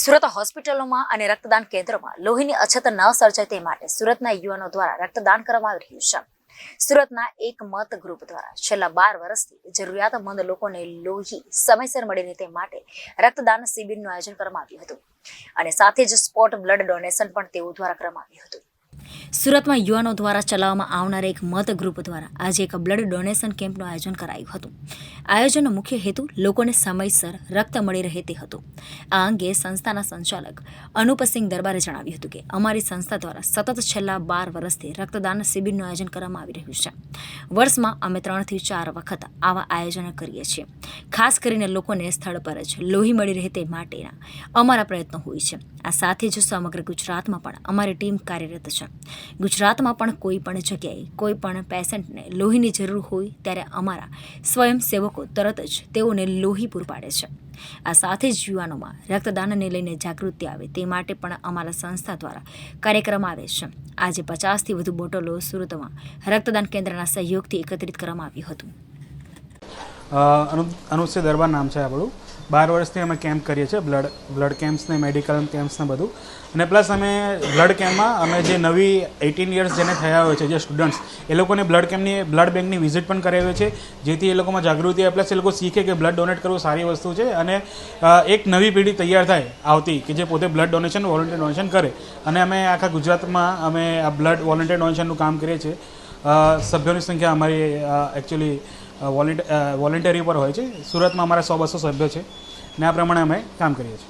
સુરત હોસ્પિટલોમાં અને રક્તદાન કેન્દ્રોમાં લોહીની અછત ન સર્જાય તે માટે સુરતના યુવાનો દ્વારા રક્તદાન કરવામાં આવી રહ્યું છે. સુરતના એક મત ગ્રુપ દ્વારા છેલ્લા બાર વર્ષથી જરૂરિયાતમંદ લોકોને લોહી સમયસર મળી રહે તે માટે રક્તદાન શિબિરનું આયોજન કરવામાં આવ્યું હતું. અને સાથે જ સ્પોટ બ્લડ ડોનેશન પણ તેઓ દ્વારા કરવામાં આવ્યું હતું. સુરતમાં યુવાનો દ્વારા ચલાવવામાં આવનાર એક મત ગ્રુપ દ્વારા આજે એક બ્લડ ડોનેશન કેમ્પનું આયોજન કરાયું હતું. આયોજનનો મુખ્ય હેતુ લોકોને સમયસર રક્ત મળી રહે તે હતો. આ અંગે સંસ્થાના સંચાલક અનુપસિંહ દરબારે જણાવ્યું હતું કે, અમારી સંસ્થા દ્વારા સતત છેલ્લા બાર વર્ષથી રક્તદાન શિબિરનું આયોજન કરવામાં આવી રહ્યું છે. વર્ષમાં અમે ત્રણથી ચાર વખત આવા આયોજનો કરીએ છીએ. ખાસ કરીને લોકોને સ્થળ પર જ લોહી મળી રહે તે માટેના અમારા પ્રયત્નો હોય છે. આ સાથે જ સમગ્ર ગુજરાતમાં પણ અમારી ટીમ કાર્યરત છે. ગુજરાતમાં પણ કોઈ પણ જગ્યાએ કોઈ પણ પેશન્ટને લોહીની જરૂર હોય ત્યારે અમારા સ્વયંસેવકો તરત જ તેઓને લોહી પૂરું પાડે છે. આ સાથે જ યુવાનોમાં રક્તદાનને લઈને જાગૃતિ આવે તે માટે પણ અમારા સંસ્થા દ્વારા કાર્યક્રમ આવે છે. આજે પચાસથી વધુ બોટલો સુરતમાં રક્તદાન કેન્દ્રના સહયોગથી એકત્રિત કરવામાં આવ્યું હતું. અ, અનુ અનુશ્રી દરબાર નામ છે આપણું. બાર વર્ષથી અમે કેમ્પ કરીએ છીએ બ્લડ બ્લડ કેમ્પ્સને મેડિકલ કેમ્પ્સને બધું. અને પ્લસ અમે બ્લડ કેમ્પમાં અમે જે નવી એટીન યર્સ જેને થયા હોય છે જે સ્ટુડન્ટ્સ એ લોકોને બ્લડ કેમ્પની બ્લડ બેંકની વિઝિટ પણ કરાવી છે જેથી એ લોકોમાં જાગૃતિ આવે. પ્લસ એ લોકો શીખે કે બ્લડ ડોનેટ કરવું સારી વસ્તુ છે અને એક નવી પેઢી તૈયાર થાય આવતી કે જે પોતે બ્લડ ડોનેશન વોલન્ટિયર ડોનેશન કરે. અને અમે આખા ગુજરાતમાં અમે આ બ્લડ વોલન્ટિયર ડોનેશનનું કામ કરીએ છીએ. સભ્યોની સંખ્યા અમારી એકચ્યુઅલી વોલન્ટરી ઉપર હોય છે. સુરતમાં અમારા સો બસો સભ્યો છે. ને આ પ્રમાણે અમે કામ કરીએ છીએ.